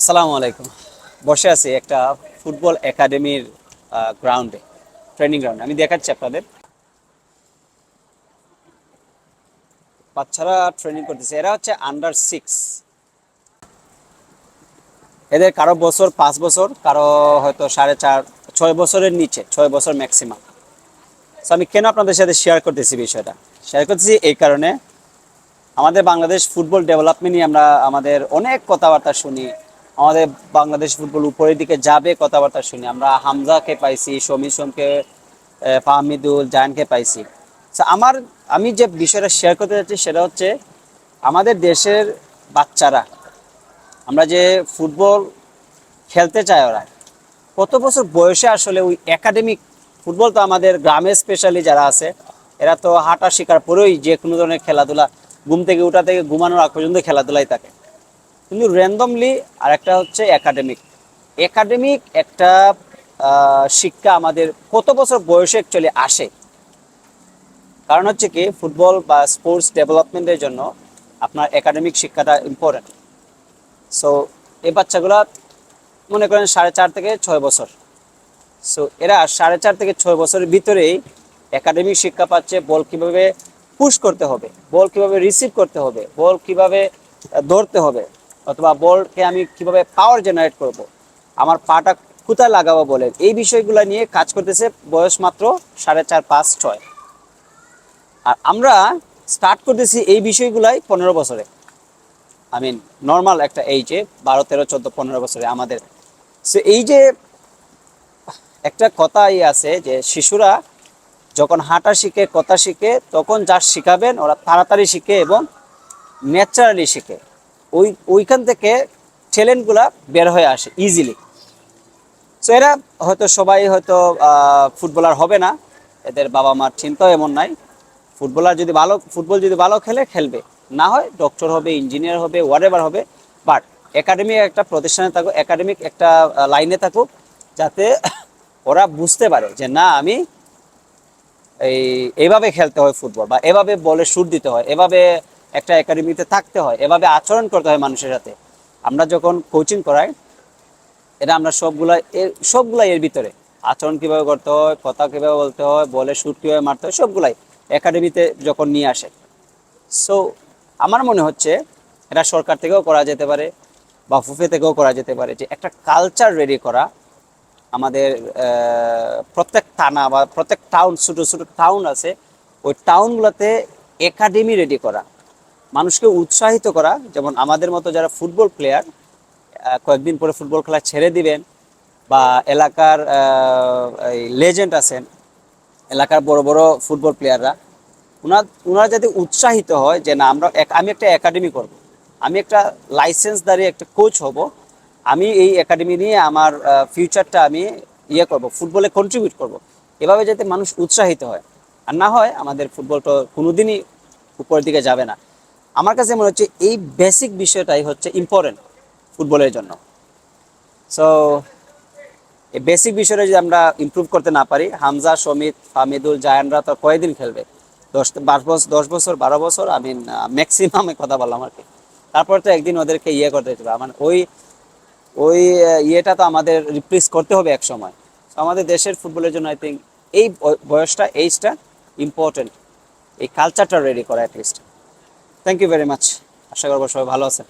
আসসালামু আলাইকুম। বসে আছি একটা ফুটবল একাডেমির গ্রাউন্ডে ট্রেনিং গ্রাউন্ডে আমি দেখাচ্ছি আপনাদের। বাচ্চারা ট্রেনিং করতেছে। এরা হচ্ছে আন্ডার সিক্স এদের কারও বছর পাঁচ বছর, কারও হয়তো সাড়ে চার, ছয় বছরের নিচে, ছয় বছর ম্যাক্সিমাম তো আমি কেন আপনাদের সাথে শেয়ার করতেছি বিষয়টা? শেয়ার করতেছি এই কারণে, আমাদের বাংলাদেশ ফুটবল ডেভেলপমেন্ট নিয়ে আমরা আমাদের অনেক কথাবার্তা শুনি। আমাদের বাংলাদেশ ফুটবল উপরের দিকে যাবে, কথাবার্তা শুনি। আমরা হামজাকে পাইছি, সমীর সোমকে ফাহমিদুল জায়ানকে পাইছি। আমার, আমি যে বিষয়টা শেয়ার করতে যাচ্ছি সেটা হচ্ছে, আমাদের দেশের বাচ্চারা, আমরা যে ফুটবল খেলতে চাই ওরা, কত বছর বয়সে আসলে ওই একাডেমিক ফুটবল তো আমাদের গ্রামে স্পেশালি যারা আছে, এরা তো হাঁটা শিকার পরেই যে কোনো ধরনের খেলাধুলা, ঘুম থেকে উঠা থেকে ঘুমানোর আগ পর্যন্ত খেলাধুলাই থাকে। কিন্তু র্যান্ডমলি আর একটা হচ্ছে একাডেমিক একাডেমিক একটা শিক্ষা আমাদের কত বছর বয়সে অ্যাকচুয়ালি আসে। কারণ হচ্ছে কি ফুটবল বা স্পোর্টস ডেভেলপমেন্টের জন্য আপনার একাডেমিক শিক্ষাটা ইম্পর্টেন্ট সো এই বাচ্চাগুলো মনে করেন সাড়ে চার থেকে ছয় বছর। সো এরা সাড়ে চার থেকে ছয় বছরের ভিতরেই একাডেমিক শিক্ষা পাচ্ছে বল কীভাবে পুশ করতে হবে বল কীভাবে রিসিভ করতে হবে বল কীভাবে ধরতে হবে। অথবা বলকে আমি কীভাবে পাওয়ার জেনারেট করব? আমার পাটা কোথায় লাগাবো বলেন? এই বিষয়গুলো নিয়ে কাজ করতেছে বয়স মাত্র সাড়ে চার, পাঁচ, ছয়। আর আমরা স্টার্ট করতেছি এই বিষয়গুলাই পনেরো বছরে। আই মিন নর্মাল একটা এইজে বারো, তেরো, চোদ্দ, পনেরো বছরে আমাদের। সো এই যে একটা কথা কথাই আছে যে শিশুরা যখন হাঁটা শিখে, কথা শিখে, তখন যা শিখাবেন ওরা তাড়াতাড়ি শিখে এবং ন্যাচারালি শিখে। ওই ওইখান থেকে ট্যালেন্টগুলা বের হয়ে আসে ইজিলি সো এরা হয়তো সবাই হয়তো ফুটবলার হবে না। এদের বাবা মার চিন্তাও এমন নাই। ফুটবলার যদি ভালো, ফুটবল যদি ভালো খেলে, খেলবে। না হয় ডক্টর হবে ইঞ্জিনিয়ার হবে হোয়াট হবে। বাট একাডেমিক একটা প্রতিষ্ঠানে থাকুক একাডেমিক একটা লাইনে থাকুক, যাতে ওরা বুঝতে পারে যে, না, আমি এই, এভাবে খেলতে হয় ফুটবল, বা এভাবে বলে শুট দিতে হয়, এভাবে একটা একাডেমিতে থাকতে হয়, এভাবে আচরণ করতে হয় মানুষের সাথে। আমরা যখন কোচিং করাই, এটা আমরা সবগুলা এর সবগুলাই এর ভিতরে। আচরণ কীভাবে করতে হয়, কথা কীভাবে বলতে হয়, বলে শুট কীভাবে মারতে হয়, সবগুলাই একাডেমিতে যখন নিয়ে আসে। সো আমার মনে হচ্ছে এটা সরকার থেকেও করা যেতে পারে বা ফুফে থেকেও করা যেতে পারে যে একটা কালচার রেডি করা আমাদের প্রত্যেক থানা বা প্রত্যেক টাউন ছোটো ছোটো টাউন আছে, ওই টাউনগুলোতে একাডেমি রেডি করা। মানুষকে উৎসাহিত করা, যেমন আমাদের মতো যারা ফুটবল প্লেয়ার কয়েকদিন পরে ফুটবল খেলা ছেড়ে দিবেন বা এলাকার লেজেন্ড আছেন, এলাকার বড় বড় ফুটবল প্লেয়াররা ওনার ওনারা যাতে উৎসাহিত হয় যে না, আমরা আমি একটা একাডেমি করব। আমি একটা লাইসেন্স দাঁড়িয়ে একটা কোচ হব, আমি এই একাডেমি নিয়ে আমার ফিউচারটা আমি ইয়ে করব, ফুটবলে কন্ট্রিবিউট করব। এভাবে যাতে মানুষ উৎসাহিত হয় আর না হয় আমাদের ফুটবল তো কোনোদিনই উপরের দিকে যাবে না আমার কাছে মনে হচ্ছে এই বেসিক বিষয়টাই হচ্ছে ইম্পর্টেন্ট ফুটবলের জন্য। সো এই বেসিক বিষয়টা যদি আমরা ইমপ্রুভ করতে না পারি, হামজা সমিত হামিদুল, জায়ানরা তো কয়েকদিন খেলবে? দশ পাঁচ বছর দশ বছর, বারো বছর? আমি ম্যাক্সিমাম কথা বললাম আর কি। তারপর তো একদিন ওদেরকে ইয়ে করতে হবে আমার ওই ওই ইয়েটা তো আমাদের রিপ্লেস করতে হবে এক সময়। আমাদের দেশের ফুটবলের জন্য আই থিঙ্ক এই বয়- বয়সটা এইজটা ইম্পর্টেন্ট এই কালচারটা রেডি করা at least thank you very much আশা করব সবাই ভালো আছেন।